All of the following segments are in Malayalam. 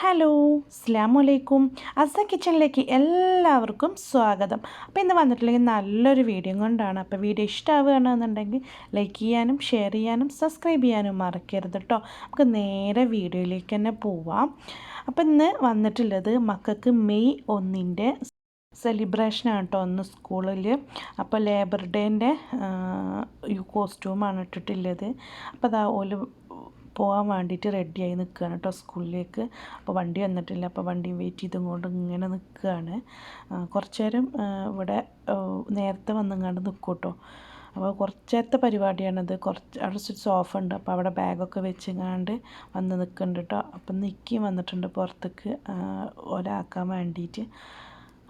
ഹലോ അസ്ലാമലൈക്കും അസ കിച്ചണിലേക്ക് എല്ലാവർക്കും സ്വാഗതം. അപ്പോൾ ഇന്ന് വന്നിട്ടുണ്ടെങ്കിൽ നല്ലൊരു വീഡിയോ കൊണ്ടാണ്. അപ്പോൾ വീഡിയോ ഇഷ്ടമാവുകയാണെന്നുണ്ടെങ്കിൽ ലൈക്ക് ചെയ്യാനും ഷെയർ ചെയ്യാനും സബ്സ്ക്രൈബ് ചെയ്യാനും മറക്കരുത് കേട്ടോ നമുക്ക് നേരെ വീഡിയോയിലേക്ക് തന്നെ പോവാം. അപ്പോൾ ഇന്ന് വന്നിട്ടുള്ളത് മക്കൾക്ക് മെയ് ഒന്നിന്റെ സെലിബ്രേഷനാണ് കേട്ടോ ഒന്ന് സ്കൂളിൽ അപ്പോൾ ലേബർ ഡേന്റെ കോസ്റ്റ്യൂമാണ് ഇട്ടിട്ടുള്ളത്. അപ്പോൾ അതാ ഓൽ പോകാൻ വേണ്ടിയിട്ട് റെഡിയായി നിൽക്കുകയാണ് കേട്ടോ സ്കൂളിലേക്ക്. അപ്പോൾ വണ്ടി വന്നിട്ടില്ല. അപ്പോൾ വണ്ടി വെയിറ്റ് ചെയ്തുകൊണ്ട് ഇങ്ങനെ നിൽക്കുകയാണ് കുറച്ച് നേരം ഇവിടെ നേരത്തെ വന്നങ്ങാണ്ട് നിൽക്കും കേട്ടോ അപ്പോൾ കുറച്ചേത്തെ പരിപാടിയാണത്. കുറച്ച് അവിടെ സോഫ ഉണ്ട്. അപ്പോൾ അവിടെ ബാഗൊക്കെ വെച്ചിങ്ങാണ്ട് വന്ന് നിൽക്കുന്നുണ്ട് കേട്ടോ അപ്പം നിൽക്കുകയും വന്നിട്ടുണ്ട് പുറത്തേക്ക് ഒരാക്കാൻ വേണ്ടിയിട്ട്.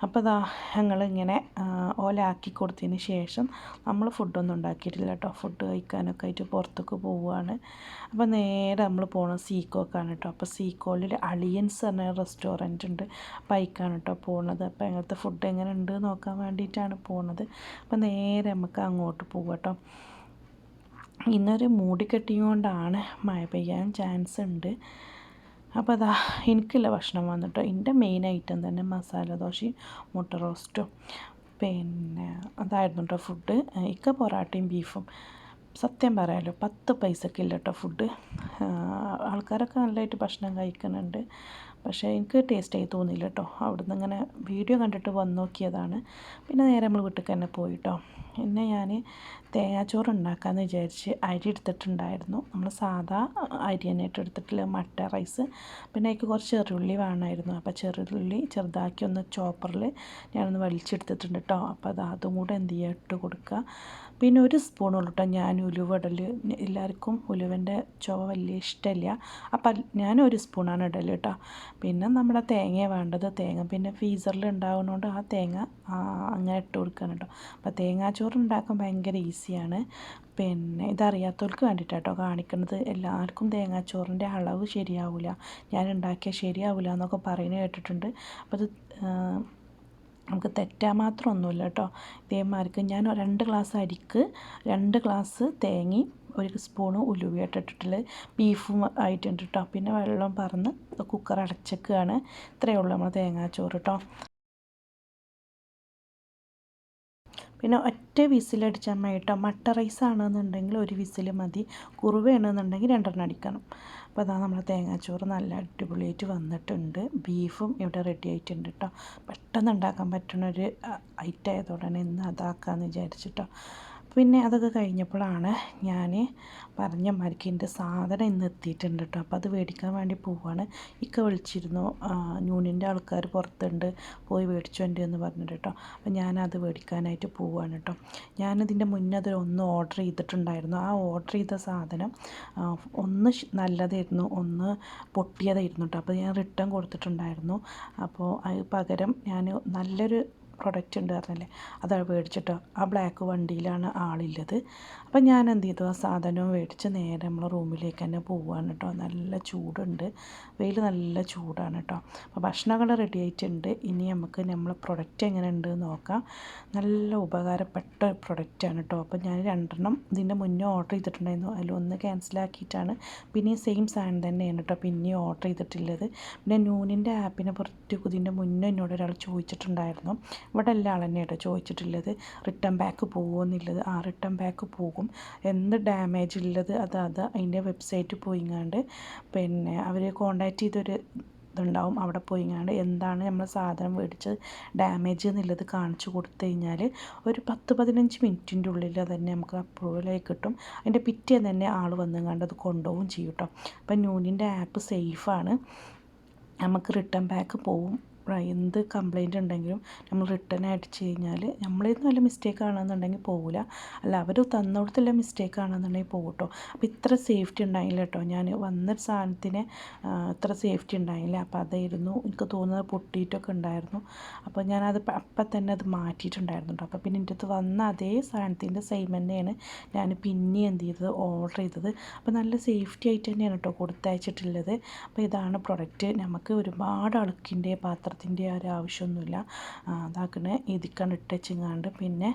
അപ്പോൾ ഇതാ ഞങ്ങളിങ്ങനെ ഓലാക്കി കൊടുത്തതിന് ശേഷം നമ്മൾ ഫുഡൊന്നും ഉണ്ടാക്കിയിട്ടില്ല കേട്ടോ. ഫുഡ് കഴിക്കാനൊക്കെ ആയിട്ട് പുറത്തേക്ക് പോവുകയാണ്. അപ്പോൾ നേരെ നമ്മൾ പോകണം സീക്കോക്കാണ് കേട്ടോ. അപ്പോൾ സീക്കോളിൽ അളിയൻസ് പറഞ്ഞ റെസ്റ്റോറന്റ് ഉണ്ട്. അപ്പോൾ അയക്കാണ് കേട്ടോ പോകുന്നത് അപ്പോൾ അങ്ങനത്തെ ഫുഡ് എങ്ങനെ ഉണ്ട് നോക്കാൻ വേണ്ടിയിട്ടാണ് പോണത്. അപ്പോൾ നേരെ നമുക്ക് അങ്ങോട്ട് പോവുക കേട്ടോ. ഇന്നൊരു മൂടിക്കെട്ടിയുകൊണ്ടാണ് മഴ പെയ്യാൻ ചാൻസ് ഉണ്ട്. അപ്പോൾ അതാ എനിക്കുള്ള ഭക്ഷണം വന്നിട്ടോ. എന്റെ മെയിൻ ഐറ്റം തന്നെ മസാല ദോശയും മുട്ട റോസ്റ്റും പിന്നെ അതായിരുന്നു കേട്ടോ ഫുഡ് ഇക്ക പൊറാട്ടയും ബീഫും സത്യം പറയാലോ പത്ത് പൈസക്കില്ല കേട്ടോ ഫുഡ് ആൾക്കാരൊക്കെ നല്ലതായിട്ട് ഭക്ഷണം കഴിക്കുന്നുണ്ട്. പക്ഷേ എനിക്ക് ടേസ്റ്റായി തോന്നിയില്ല കേട്ടോ അവിടുന്ന് ഇങ്ങനെ വീഡിയോ കണ്ടിട്ട് വന്ന് നോക്കിയതാണ്. പിന്നെ നേരെ നമ്മൾ വീട്ടിൽ തന്നെ പോയിട്ടോ. പിന്നെ ഞാൻ തേങ്ങാച്ചോറ് ഉണ്ടാക്കാമെന്ന് വിചാരിച്ച് അരി എടുത്തിട്ടുണ്ടായിരുന്നു. നമ്മൾ സാധാ അരി തന്നെ എടുത്തിട്ടില്ല മട്ട റൈസ് പിന്നെ അതിക്ക് കുറച്ച് ചെറുള്ളി വേണമായിരുന്നു. അപ്പോൾ ചെറുള്ളി ചെറുതാക്കി ഒന്ന് ചോപ്പറിൽ ഞാനൊന്ന് വലിച്ചെടുത്തിട്ടുണ്ട് കേട്ടോ അപ്പോൾ അത് അതും കൂടെ എന്ത് ചെയ്യുക ഇട്ട് കൊടുക്കുക. പിന്നെ ഒരു സ്പൂണുള്ളൂ കേട്ടോ ഞാൻ ഉലുവ ഇടൽ എല്ലാവർക്കും ഉലുവന്റെ ചുവ വലിയ ഇഷ്ടമില്ല. അപ്പം ഞാൻ ഒരു സ്പൂണാണ് ഇടൽ കേട്ടോ പിന്നെ നമ്മുടെ തേങ്ങ വേണ്ടത് തേങ്ങ. പിന്നെ ഫ്രീസറിൽ ഉണ്ടാകുന്നതുകൊണ്ട് ആ തേങ്ങ അങ്ങനെ ഇട്ട് കൊടുക്കാൻ കേട്ടോ അപ്പോൾ തേങ്ങാച്ചോറ് ഉണ്ടാക്കാൻ ഭയങ്കര ഈസിയാണ് പിന്നെ ഇതറിയാത്തവർക്ക് വേണ്ടിയിട്ട് കേട്ടോ കാണിക്കുന്നത് എല്ലാവർക്കും തേങ്ങാച്ചോറിന്റെ അളവ് ശരിയാവില്ല ഞാൻ ഉണ്ടാക്കിയാൽ ശരിയാവില്ല എന്നൊക്കെ പറയുന്നത് കേട്ടിട്ടുണ്ട്. അപ്പോൾ അത് നമുക്ക് തെറ്റാൻ മാത്രം ഒന്നുമില്ല കേട്ടോ ഇതേമാർക്ക് ഞാൻ രണ്ട് ഗ്ലാസ് അരിക്ക് രണ്ട് ഗ്ലാസ് തേങ്ങയും ഒരു സ്പൂണ് ഉലുവയായിട്ട് ഇട്ടിട്ടുള്ളത് ബീഫും ആയിട്ടുണ്ട് കേട്ടോ പിന്നെ വെള്ളം പറന്ന് കുക്കർ അടച്ചേക്കുകയാണ് ഇത്രയേ ഉള്ളൂ നമ്മൾ തേങ്ങാച്ചോറ് കേട്ടോ പിന്നെ ഒറ്റ വിസിലടിച്ചാൽ മതി കേട്ടോ മട്ട റൈസ് ആണെന്നുണ്ടെങ്കിൽ ഒരു വിസിൽ മതി. കുറുവയാണെന്നുണ്ടെങ്കിൽ രണ്ടെണ്ണം അടിക്കണം. അപ്പോൾ നമ്മൾ തേങ്ങാച്ചോറ് നല്ല അടിപൊളിയായിട്ട് വന്നിട്ടുണ്ട്. ബീഫും ഇവിടെ റെഡി ആയിട്ടുണ്ട് കേട്ടോ പെട്ടെന്ന് ഉണ്ടാക്കാൻ പറ്റുന്ന ഒരു ഐറ്റം ആയതോടെ ഇന്ന് അതാക്കാമെന്ന് വിചാരിച്ചിട്ടോ പിന്നെ അതൊക്കെ കഴിഞ്ഞപ്പോഴാണ് ഞാൻ പറഞ്ഞ മാതിരിക്ക് എന്റെ സാധനം ഇന്ന് എത്തിയിട്ടുണ്ട് കേട്ടോ. അപ്പോൾ അത് മേടിക്കാൻ വേണ്ടി പോവുകയാണ് ഇക്ക വിളിച്ചിരുന്നു. ന്യൂണിന്റെ ആൾക്കാർ പുറത്തുണ്ട്. പോയി മേടിച്ചു എന്റെ എന്ന് പറഞ്ഞിട്ട് കേട്ടോ. അപ്പോൾ ഞാനത് മേടിക്കാനായിട്ട് പോവുകയാണ് കേട്ടോ. ഞാനതിന്റെ മുന്നേ അത് ഒന്ന് ഓർഡർ ചെയ്തിട്ടുണ്ടായിരുന്നു. ആ ഓർഡർ ചെയ്ത സാധനം ഒന്ന് നല്ലതായിരുന്നു. ഒന്ന് പൊട്ടിയതായിരുന്നു കേട്ടോ. അപ്പോൾ ഞാൻ റിട്ടേൺ കൊടുത്തിട്ടുണ്ടായിരുന്നു. അപ്പോൾ അത് പകരം ഞാൻ നല്ലൊരു പ്രൊഡക്റ്റ് ഉണ്ട് പറഞ്ഞല്ലേ? അത് മേടിച്ചിട്ടോ. ആ ബ്ലാക്ക് വണ്ടിയിലാണ് ആളില്ലത്. അപ്പം ഞാൻ എന്ത് ചെയ്തു? ആ സാധനവും മേടിച്ച് നേരെ നമ്മൾ റൂമിലേക്ക് തന്നെ പോവുകയാണ് കേട്ടോ. നല്ല ചൂടുണ്ട്. വെയിൽ നല്ല ചൂടാണ് കേട്ടോ. അപ്പോൾ ഭക്ഷണങ്ങൾ റെഡി ആയിട്ടുണ്ട്. ഇനി നമുക്ക് നമ്മൾ പ്രൊഡക്റ്റ് എങ്ങനെ ഉണ്ട് നോക്കാം. നല്ല ഉപകാരപ്പെട്ട പ്രൊഡക്റ്റാണ് കേട്ടോ. അപ്പോൾ ഞാൻ രണ്ടെണ്ണം ഇതിന്റെ മുന്നേ ഓർഡർ ചെയ്തിട്ടുണ്ടായിരുന്നു. അതിലൊന്ന് ക്യാൻസലാക്കിയിട്ടാണ് പിന്നെ സെയിം സാധനം തന്നെയാണ് കേട്ടോ പിന്നെ ഓർഡർ ചെയ്തിട്ടുള്ളത്. പിന്നെ ന്യൂനിന്റെ ആപ്പിനെ പുറത്ത് ഇതിന്റെ മുന്നേ എന്നോട് ഒരാൾ ചോദിച്ചിട്ടുണ്ടായിരുന്നു. ഇവിടെ എല്ലാ കേട്ടോ ചോദിച്ചിട്ടുള്ളത്. റിട്ടേൺ ബാക്ക് പോകുമോ എന്നുള്ളത്. ആ റിട്ടേൺ ബാക്ക് പോകും. എന്ത് ഡാമേജ് ഉള്ളത്? അത് അത് അതിന്റെ വെബ്സൈറ്റ് പോയിങ്ങാണ്ട് പിന്നെ അവർ കോണ്ടാക്ട് ചെയ്തൊരു ഇതുണ്ടാവും. അവിടെ പോയിങ്ങാണ്ട് എന്താണ് നമ്മൾ സാധനം മേടിച്ചത്? ഡാമേജ് എന്നുള്ളത് കാണിച്ചു കൊടുത്തു കഴിഞ്ഞാൽ ഒരു പത്ത് പതിനഞ്ച് മിനിറ്റിന്റെ ഉള്ളിൽ തന്നെ നമുക്ക് അപ്രൂവലായി കിട്ടും. അതിന്റെ പിറ്റേ തന്നെ ആൾ വന്നുങ്ങാണ്ട് അത് കൊണ്ടുപോകും ചെയ്യും കേട്ടോ. അപ്പം ന്യൂനിന്റെ ആപ്പ് സേഫാണ് നമുക്ക് റിട്ടേൺ ബാക്ക് പോവും. എന്ത് കംപ്ലൈന്റ് ഉണ്ടെങ്കിലും നമ്മൾ റിട്ടേൺ അടിച്ച് കഴിഞ്ഞാൽ നമ്മളിൽ നിന്ന് വല്ല മിസ്റ്റേക്ക് ആണെന്നുണ്ടെങ്കിൽ പോകില്ല അല്ല അവർ തന്നിടത്തുള്ള മിസ്റ്റേക്ക് ആണെന്നുണ്ടെങ്കിൽ പോകും കേട്ടോ അപ്പോൾ ഇത്ര സേഫ്റ്റി ഉണ്ടായില്ല കേട്ടോ ഞാൻ വന്ന സാധനത്തിന് ഇത്ര സേഫ്റ്റി ഉണ്ടായില്ല. അപ്പോൾ അതായിരുന്നു എനിക്ക് തോന്നുന്നത് പൊട്ടിയിട്ടൊക്കെ ഉണ്ടായിരുന്നു. അപ്പോൾ ഞാനത് അപ്പം തന്നെ അത് മാറ്റിയിട്ടുണ്ടായിരുന്നു കേട്ടോ അപ്പോൾ പിന്നെ എന്റെ അടുത്ത് വന്ന അതേ സാധനത്തിന്റെ സെയിം തന്നെയാണ് ഞാൻ പിന്നെ എന്ത് ചെയ്തത്? ഓർഡർ ചെയ്തത്. അപ്പോൾ നല്ല സേഫ്റ്റി ആയിട്ട് തന്നെയാണ് കേട്ടോ കൊടുത്തയച്ചിട്ടുള്ളത്. അപ്പോൾ ഇതാണ് പ്രൊഡക്റ്റ് നമുക്ക് ഒരുപാട് അളുക്കിന്റെ പാത്രം പാത്രത്തിന്റെ ഒരു ആവശ്യമൊന്നുമില്ല. അതാക്കണ ഇതിക്കാണ്. ഇട്ടച്ചിങ്ങാണ്ട് പിന്നെ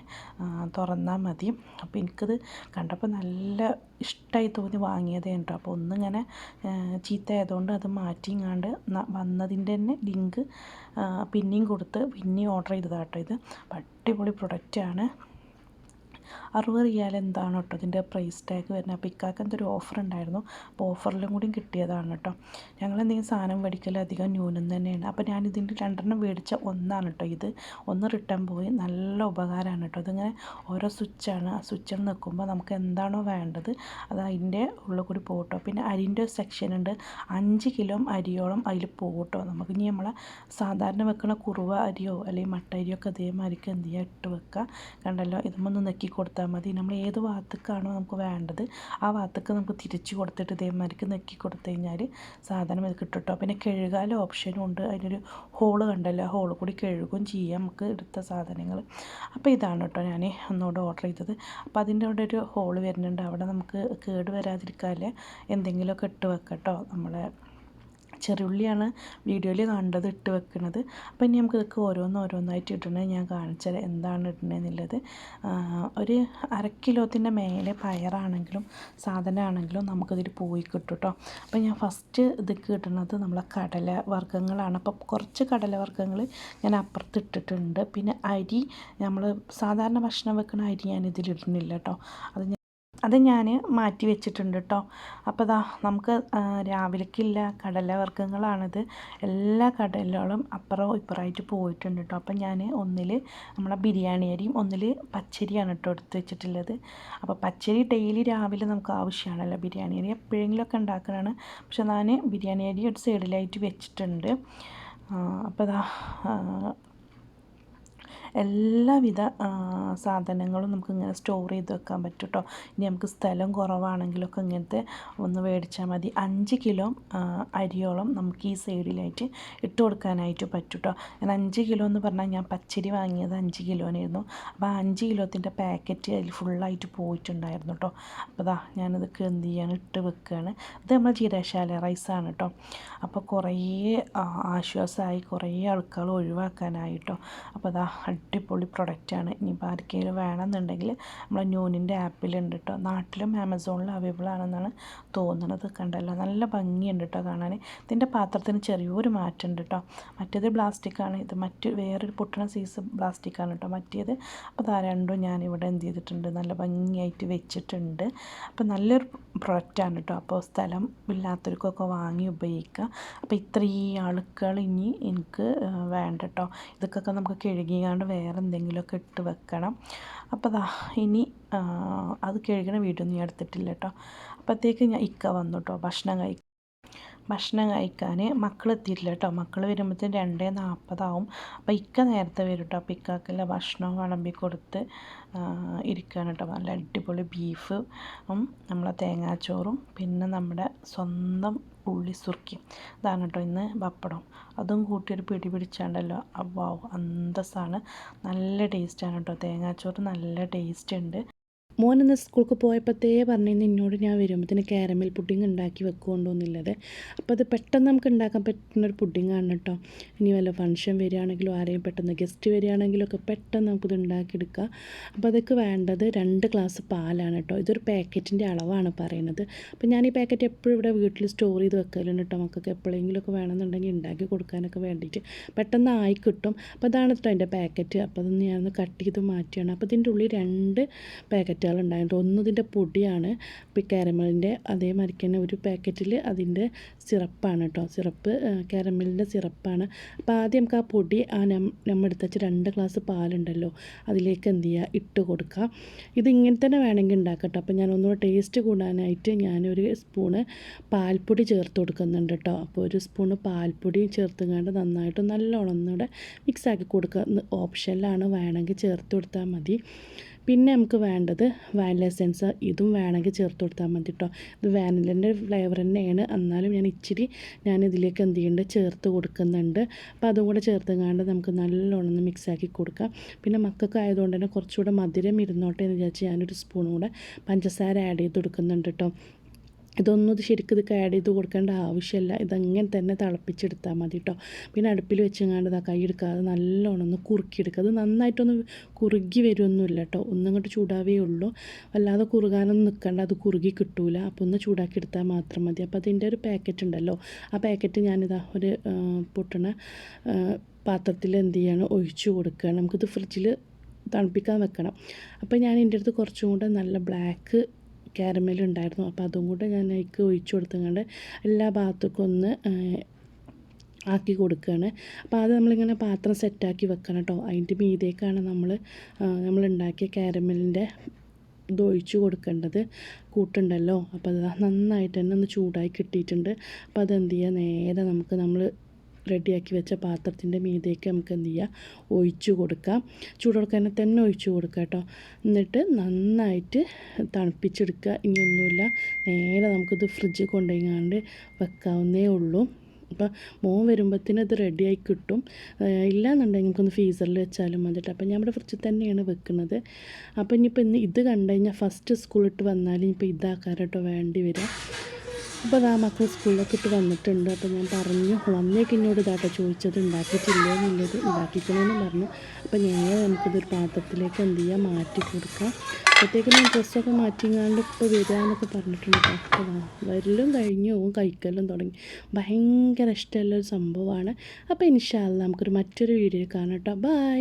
തുറന്നാൽ മതി. അപ്പോൾ എനിക്കത് കണ്ടപ്പോൾ നല്ല ഇഷ്ടമായി തോന്നി വാങ്ങിയതേ കേട്ടോ അപ്പോൾ ഒന്നിങ്ങനെ ചീത്തയായതുകൊണ്ട് അത് മാറ്റിങ്ങാണ്ട് വന്നതിന്റെ തന്നെ ലിങ്ക് പിന്നെയും കൊടുത്ത് പിന്നെയും ഓർഡർ ചെയ്തതാണ് കേട്ടോ ഇത്. അടിപൊളി പ്രൊഡക്റ്റാണ്. അറുപത് റിയാൽ എന്താണ് കേട്ടോ ഇതിന്റെ പ്രൈസ് ടാഗ് വരുന്നത്? അപ്പോൾ ഇക്കാക്ക് എന്തൊരു ഓഫർ ഉണ്ടായിരുന്നു. അപ്പോൾ ഓഫറിലും കൂടി കിട്ടിയതാണ് കേട്ടോ. ഞങ്ങൾ എന്തെങ്കിലും സാധനം മേടിക്കൽ അധികം ന്യൂനം തന്നെയാണ്. അപ്പോൾ ഞാൻ ഇതിന്റെ രണ്ടെണ്ണം മേടിച്ച ഒന്നാണ് കേട്ടോ ഇത്. ഒന്ന് റിട്ടേൺ പോയി. നല്ല ഉപകാരമാണ് കേട്ടോ. ഇതിങ്ങനെ ഓരോ സ്വിച്ചാണ്. ആ സ്വിച്ചിൽ നിൽക്കുമ്പോൾ നമുക്ക് എന്താണോ വേണ്ടത് അത് അതിന്റെ ഉള്ളിൽ കൂടി പോകട്ടോ പിന്നെ അരിന്റെ സെക്ഷൻ ഉണ്ട്. അഞ്ച് കിലോ അരിയോളം അതിൽ പോകട്ടോ നമുക്ക് ഇനി നമ്മളെ സാധാരണ വെക്കുന്ന കുറുവ അരിയോ അല്ലെങ്കിൽ മട്ട അരിയോ ഒക്കെ അതേമാതിരിക്ക് എന്ത് ചെയ്യുക ഇട്ട് വെക്കുക. കണ്ടല്ലോ? ഇതുമൊന്ന് നെക്കി കൊടുത്താൽ മതി. നമ്മൾ ഏത് ഭാഗത്തേക്കാണോ നമുക്ക് വേണ്ടത് ആ ഭാഗത്തേക്ക് നമുക്ക് തിരിച്ച് കൊടുത്തിട്ട് ഇതേമാതിരിക്ക് നെക്കി കൊടുത്തു കഴിഞ്ഞാൽ സാധനം ഇത് കിട്ടും കേട്ടോ പിന്നെ കഴുകാൻ ഓപ്ഷനും ഉണ്ട്. അതിനൊരു ഹോൾ കണ്ടല്ലോ ഹോൾ കൂടി കഴുകും ചെയ്യാം നമുക്ക് എടുത്ത സാധനങ്ങൾ. അപ്പോൾ ഇതാണ് കേട്ടോ ഞാൻ ഒന്നുകൂടെ ഓർഡർ ചെയ്തത്. അപ്പോൾ അതിന്റെ അവിടെ ഒരു ഹോൾ വരുന്നുണ്ട്. അവിടെ നമുക്ക് കേട് വരാതിരിക്കാല്ലേ എന്തെങ്കിലുമൊക്കെ ഇട്ട് വെക്കാം കേട്ടോ നമ്മളെ ചെറുള്ളിയാണ് വീഡിയോയിൽ കണ്ടത് ഇട്ട് വെക്കുന്നത് അപ്പോൾ ഇനി നമുക്ക് ഇതൊക്കെ ഓരോന്ന് ഓരോന്നായിട്ട് ഇടണേ. ഞാൻ കാണിച്ചാൽ എന്താണ് ഇടണേന്നുള്ളത്. ഒരു അര കിലോത്തിന്റെ മേലെ പയറാണെങ്കിലും സാധനമാണെങ്കിലും നമുക്കിതിൽ പോയി കിട്ടും കേട്ടോ. അപ്പോൾ ഞാൻ ഫസ്റ്റ് ഇത് ഇടുന്നത് നമ്മളെ കടല വർഗങ്ങളാണ് അപ്പോൾ കുറച്ച് കടല വർഗങ്ങൾ ഞാൻ അപ്പുറത്ത് ഇട്ടിട്ടുണ്ട്. പിന്നെ അരി നമ്മൾ സാധാരണ ഭക്ഷണം വെക്കുന്ന അരി ഞാൻ ഇതിലിടുന്നില്ല കേട്ടോ. അത് അത് ഞാൻ മാറ്റി വെച്ചിട്ടുണ്ട് കേട്ടോ അപ്പോൾ ദാ നമുക്ക് രാവിലേക്കില്ല കടലവർഗങ്ങളാണിത് എല്ലാ കടലകളും അപ്പുറവും ഇപ്പുറമായിട്ട് പോയിട്ടുണ്ട് കേട്ടോ അപ്പോൾ ഞാൻ ഒന്നിൽ നമ്മളെ ബിരിയാണി അരിയും ഒന്നിൽ പച്ചരിയാണ് കേട്ടോ എടുത്ത് വെച്ചിട്ടുള്ളത്. അപ്പോൾ പച്ചരി ഡെയിലി രാവിലെ നമുക്ക് ആവശ്യമാണല്ലോ ബിരിയാണി അരി. എപ്പോഴെങ്കിലുമൊക്കെ ഉണ്ടാക്കുന്നതാണ് പക്ഷെ ഞാൻ ബിരിയാണി അരി ഒരു സൈഡിലായിട്ട് വെച്ചിട്ടുണ്ട്. അപ്പോൾ ഇതാ എല്ലാവിധ സാധനങ്ങളും നമുക്ക് ഇങ്ങനെ സ്റ്റോർ ചെയ്ത് വെക്കാൻ പറ്റും കേട്ടോ ഇനി നമുക്ക് സ്ഥലം കുറവാണെങ്കിലൊക്കെ ഇങ്ങനത്തെ ഒന്ന് മേടിച്ചാൽ മതി. അഞ്ച് കിലോ അരിയോളം നമുക്ക് ഈ സൈഡിലായിട്ട് ഇട്ട് കൊടുക്കാനായിട്ട് പറ്റും കേട്ടോ ഞാൻ അഞ്ച് കിലോ എന്ന് പറഞ്ഞാൽ ഞാൻ പച്ചരി വാങ്ങിയത് അഞ്ച് കിലോനായിരുന്നു. അപ്പോൾ ആ അഞ്ച് കിലോത്തിന്റെ പാക്കറ്റ് അതിൽ ഫുള്ളായിട്ട് പോയിട്ടുണ്ടായിരുന്നു കേട്ടോ അപ്പോൾ അതാ ഞാനിതൊക്കെ എന്ത് ചെയ്യാണ് ഇട്ട് വെക്കുകയാണ് ഇത് നമ്മൾ ജീരശാല റൈസാണ് കേട്ടോ അപ്പോൾ കുറേ ആശ്വാസമായി കുറേ ആൾക്കാർ ഒഴിവാക്കാനായിട്ടോ അപ്പോൾ അതാ അടിപൊളി പ്രൊഡക്റ്റാണ് ഇനിയിപ്പോൾ ആർക്കെങ്കിലും വേണമെന്നുണ്ടെങ്കിൽ നമ്മളെ ന്യൂനിന്റെ ആപ്പിലുണ്ട് കേട്ടോ നാട്ടിലും ആമസോണിലും അവൈലബിൾ ആണെന്നാണ് തോന്നുന്നത് കണ്ടല്ലോ. നല്ല ഭംഗിയുണ്ട് കേട്ടോ കാണാൻ. ഇതിന്റെ പാത്രത്തിന് ചെറിയൊരു മാറ്റമുണ്ട് കേട്ടോ മറ്റേത് പ്ലാസ്റ്റിക്കാണ് ഇത് മറ്റ് വേറൊരു പൊട്ടണ സൈസ് പ്ലാസ്റ്റിക്കാണ് കേട്ടോ മറ്റേത്. അപ്പോൾ ഇതാ രണ്ടും ഇവിടെ എന്ത് ചെയ്തിട്ടുണ്ട്. നല്ല ഭംഗിയായിട്ട് വെച്ചിട്ടുണ്ട്. അപ്പോൾ നല്ലൊരു പ്രൊഡക്റ്റാണ് കേട്ടോ അപ്പോൾ സ്ഥലം ഇല്ലാത്തവർക്കൊക്കെ വാങ്ങി ഉപയോഗിക്കുക അപ്പോൾ ഇത്രയും ആളുകൾ ഇനി എനിക്ക് വേണ്ട കേട്ടോ ഇതൊക്കെ നമുക്ക് കഴുകിയാണ്ട് വേറെ എന്തെങ്കിലുമൊക്കെ ഇട്ട് വെക്കണം. അപ്പോൾ ദാ ഇനി അത് കഴുകണ വീഡിയോ ഒന്നും ഞാൻ എടുത്തിട്ടില്ല കേട്ടോ. അപ്പോഴത്തേക്ക് ഞാൻ ഇക്ക വന്നു കേട്ടോ ഭക്ഷണം കഴിക്കും ഭക്ഷണം കഴിക്കാൻ മക്കൾ എത്തിയിട്ടില്ല കേട്ടോ. മക്കൾ വരുമ്പോഴത്തേന് രണ്ടേ നാൽപ്പതാവും. അപ്പോൾ ഇക്ക നേരത്തെ വരും കേട്ടോ. അപ്പോൾ ഇക്കാക്കെല്ലാം ഭക്ഷണം വിളമ്പി കൊടുത്ത് ഇരിക്കുകയാണ് കേട്ടോ. നല്ല അടിപൊളി ബീഫ് നമ്മളെ തേങ്ങാച്ചോറും പിന്നെ നമ്മുടെ സ്വന്തം ഉള്ളി സുർക്കി ഇതാണ് കേട്ടോ ഇന്ന് പപ്പടം. അതും ഒരു പിടി പിടിച്ചാണ്ടല്ലോ. വാവ് അന്തസ്സാണ്. നല്ല ടേസ്റ്റാണ് കേട്ടോ തേങ്ങാച്ചോറ് നല്ല ടേസ്റ്റ് ഉണ്ട്. മോൻ ഇന്ന് സ്കൂൾക്ക് പോയപ്പോഴത്തേ പറഞ്ഞിരുന്നു എന്നോട് ഞാൻ വരുമ്പോഴത്തേന് കാരമൽ പുഡിങ് ഉണ്ടാക്കി വെക്കുകൊണ്ടോന്നില്ലത് അപ്പോൾ അത് പെട്ടെന്ന് നമുക്ക് ഉണ്ടാക്കാൻ പറ്റുന്ന ഒരു പുഡിങ്ങാണ് കേട്ടോ ഇനി വല്ല ഫംഗ്ഷൻ വരികയാണെങ്കിലും ആരെയും പെട്ടെന്ന് ഗസ്റ്റ് വരികയാണെങ്കിലും ഒക്കെ പെട്ടെന്ന് നമുക്കിത് ഉണ്ടാക്കിയെടുക്കാം അപ്പോൾ അതൊക്കെ വേണ്ടത് രണ്ട് ഗ്ലാസ് പാലാണ് കേട്ടോ ഇതൊരു പാക്കറ്റിന്റെ അളവാണ് പറയുന്നത്. അപ്പോൾ ഞാൻ ഈ പാക്കറ്റ് എപ്പോഴും ഇവിടെ വീട്ടിൽ സ്റ്റോർ ചെയ്ത് വെക്കലുണ്ട് കേട്ടോ മക്കൾക്ക്. എപ്പോഴെങ്കിലുമൊക്കെ വേണമെന്നുണ്ടെങ്കിൽ ഉണ്ടാക്കി കൊടുക്കാനൊക്കെ വേണ്ടിയിട്ട് പെട്ടെന്ന് ആയി കിട്ടും. അപ്പോൾ അതാണ് കേട്ടോ എന്റെ പാക്കറ്റ് അപ്പോൾ അതൊന്ന് ഞാനൊന്ന് കട്ട് ചെയ്ത് മാറ്റിയാണ്. അപ്പോൾ ഇതിന്റെ ഉള്ളിൽ രണ്ട് പാക്കറ്റ് ഉണ്ടായിട്ടുണ്ട് ഒന്ന് ഇതിന്റെ പൊടിയാണ്. ഇപ്പോൾ കാരമലിന്റെ അതേമാതിരിക്ക് തന്നെ ഒരു പാക്കറ്റിൽ അതിന്റെ സിറപ്പാണ് കേട്ടോ. സിറപ്പ് കാരമലിന്റെ സിറപ്പാണ്. അപ്പോൾ ആദ്യം നമുക്ക് ആ പൊടി ആ നമ്മൾ എടുത്തുവെച്ച് രണ്ട് ഗ്ലാസ് പാലുണ്ടല്ലോ അതിലേക്ക് എന്ത് ചെയ്യുക? ഇട്ട് കൊടുക്കുക. ഇതിങ്ങനെ തന്നെ വേണമെങ്കിൽ ഉണ്ടാക്കാം കേട്ടോ. അപ്പോൾ ഞാൻ ഒന്നുകൂടെ ടേസ്റ്റ് കൂടാനായിട്ട് ഞാനൊരു സ്പൂണ് പാൽപ്പൊടി ചേർത്ത് കൊടുക്കുന്നുണ്ട് കേട്ടോ. അപ്പോൾ ഒരു സ്പൂണ് പാൽപ്പൊടി ചേർത്തുകൊണ്ട് നന്നായിട്ട് നല്ലോണം ഒന്നുകൂടെ മിക്സാക്കി കൊടുക്കുക. ഓപ്ഷനിലാണ് വേണമെങ്കിൽ ചേർത്ത് കൊടുത്താൽ മതി. പിന്നെ നമുക്ക് വേണ്ടത് വാനില എസെൻസ് ഇതും വേണമെങ്കിൽ ചേർത്ത് കൊടുത്താൽ മതി കേട്ടോ ഇത് വാനിലിന്റെ ഫ്ലേവർ തന്നെയാണ്. എന്നാലും ഞാൻ ഇച്ചിരി ഞാൻ ഇതിലേക്ക് എന്ത് ചെയ്യുന്നുണ്ട്? ചേർത്ത് കൊടുക്കുന്നുണ്ട്. അപ്പോൾ അതും കൂടെ ചേർത്തുകൊണ്ട് നമുക്ക് നല്ലോണം മിക്സാക്കി കൊടുക്കാം. പിന്നെ മക്കൾക്ക് ആയതുകൊണ്ട് തന്നെ കുറച്ചുകൂടെ മധുരം ഇരുന്നോട്ടെ എന്ന് വിചാരിച്ച് ഞാനൊരു സ്പൂണും കൂടെ പഞ്ചസാര ആഡ് ചെയ്ത് കൊടുക്കുന്നുണ്ട് കേട്ടോ ഇതൊന്നും ഇത് ശരിക്കും ഇത് ആഡ് ചെയ്ത് കൊടുക്കേണ്ട ആവശ്യമില്ല. ഇതങ്ങനെ തന്നെ തിളപ്പിച്ചെടുത്താൽ മതി കേട്ടോ പിന്നെ അടുപ്പിൽ വെച്ചെങ്ങാണ്ട് ഇതാ കൈ എടുക്കാതെ നല്ലോണം ഒന്ന് കുറുക്കിയെടുക്കുക. അത് നന്നായിട്ടൊന്ന് കുറുകി വരുമൊന്നുമില്ല കേട്ടോ ഒന്നും ഇങ്ങോട്ട് ചൂടാവേ ഉള്ളൂ. വല്ലാതെ കുറുകാനൊന്നും നിൽക്കേണ്ട അത് കുറുകി കിട്ടൂല. അപ്പോൾ ഒന്ന് ചൂടാക്കി എടുത്താൽ മാത്രം മതി. അപ്പോൾ അതിന്റെ ഒരു പാക്കറ്റ് ഉണ്ടല്ലോ. ആ പാക്കറ്റ് ഞാനിതാ ഒരു പൊട്ടണ പാത്രത്തിൽ എന്ത് ചെയ്യണം? ഒഴിച്ചു കൊടുക്കുകയാണ്. നമുക്കിത് ഫ്രിഡ്ജിൽ തണുപ്പിക്കാൻ വെക്കണം. അപ്പോൾ ഞാൻ എന്റെ അടുത്ത് കുറച്ചും കൂടെ നല്ല ബ്ലാക്ക് കാരമൽ ഉണ്ടായിരുന്നു അപ്പോൾ അതും കൂടെ ഞാൻ അതിലേക്ക് ഒഴിച്ചു കൊടുത്തുകൊണ്ട് എല്ലാ ഭാഗത്തേക്കും ഒന്ന് ആക്കി കൊടുക്കുകയാണ് അപ്പോൾ അത് നമ്മളിങ്ങനെ പാത്രം സെറ്റാക്കി വെക്കണം കേട്ടോ അതിന്റെ മീതേക്കാണ് നമ്മൾ ഉണ്ടാക്കിയ കാരമലിന്റെ ഇത് ഒഴിച്ചു കൊടുക്കേണ്ടത് കൂട്ടുണ്ടല്ലോ. അപ്പോൾ അത് നന്നായിട്ട് തന്നെ ഒന്ന് ചൂടായി കിട്ടിയിട്ടുണ്ട്. അപ്പോൾ അതെന്ത് ചെയ്യുക നേരെ നമുക്ക് നമ്മൾ റെഡിയാക്കി വെച്ച പാത്രത്തിന്റെ മീതേക്ക് നമുക്ക് എന്ത് ചെയ്യുക ഒഴിച്ചു കൊടുക്കാം. ചൂടോടെ തന്നെ ഒഴിച്ചു കൊടുക്കുക കേട്ടോ. എന്നിട്ട് നന്നായിട്ട് തണുപ്പിച്ചെടുക്കുക. ഇനിയൊന്നുമില്ല നേരെ നമുക്കിത് ഫ്രിഡ്ജിൽ കൊണ്ടുപോയിങ്ങാണ്ട് വെക്കാവുന്നേ ഉള്ളൂ. അപ്പോൾ മോൻ വരുമ്പോഴത്തേനും ഇത് റെഡിയായി കിട്ടും. ഇല്ലാന്നുണ്ടെങ്കിൽ നമുക്കൊന്ന് ഫ്രീസറിൽ വെച്ചാലും മതി അപ്പം അപ്പോൾ ഞാൻ ഇവിടെ ഫ്രിഡ്ജിൽ തന്നെയാണ് വെക്കുന്നത്. അപ്പോൾ ഇനിയിപ്പോൾ ഇന്ന് ഇത് കണ്ടു കഴിഞ്ഞാൽ ഫസ്റ്റ് സ്കൂളിട്ട് വന്നാലും ഇനിയിപ്പോൾ ഇതാക്കാനായിട്ടോ വേണ്ടി വരിക. അപ്പോൾ ആ മക്കൾ സ്കൂളിലൊക്കെ ഇട്ട് വന്നിട്ടുണ്ട്. അപ്പോൾ ഞാൻ പറഞ്ഞു വന്നേക്ക് എന്നോട് ഇതാട്ടോ ചോദിച്ചത് ഉണ്ടാക്കിയിട്ടില്ലേ എന്നുള്ളത് ഉണ്ടാക്കിക്കണമെന്ന് പറഞ്ഞു. അപ്പോൾ ഞങ്ങൾ നമുക്കിതൊരു പാത്രത്തിലേക്ക് എന്ത് ചെയ്യാം മാറ്റി കൊടുക്കാം. അപ്പോഴത്തേക്ക് ഞാൻ ഡ്രസ്സൊക്കെ മാറ്റിങ്ങാണ്ട് ഇപ്പോൾ വരാമെന്നൊക്കെ പറഞ്ഞിട്ടുണ്ട്. അപ്പോൾ വരലും കഴിഞ്ഞു കഴിക്കലും തുടങ്ങി. ഭയങ്കര ഇഷ്ടമുള്ള ഒരു സംഭവമാണ്. അപ്പോൾ ഇൻഷാല്ല നമുക്കൊരു മറ്റൊരു വീഡിയോ കാണാം കേട്ടോ. ബൈ.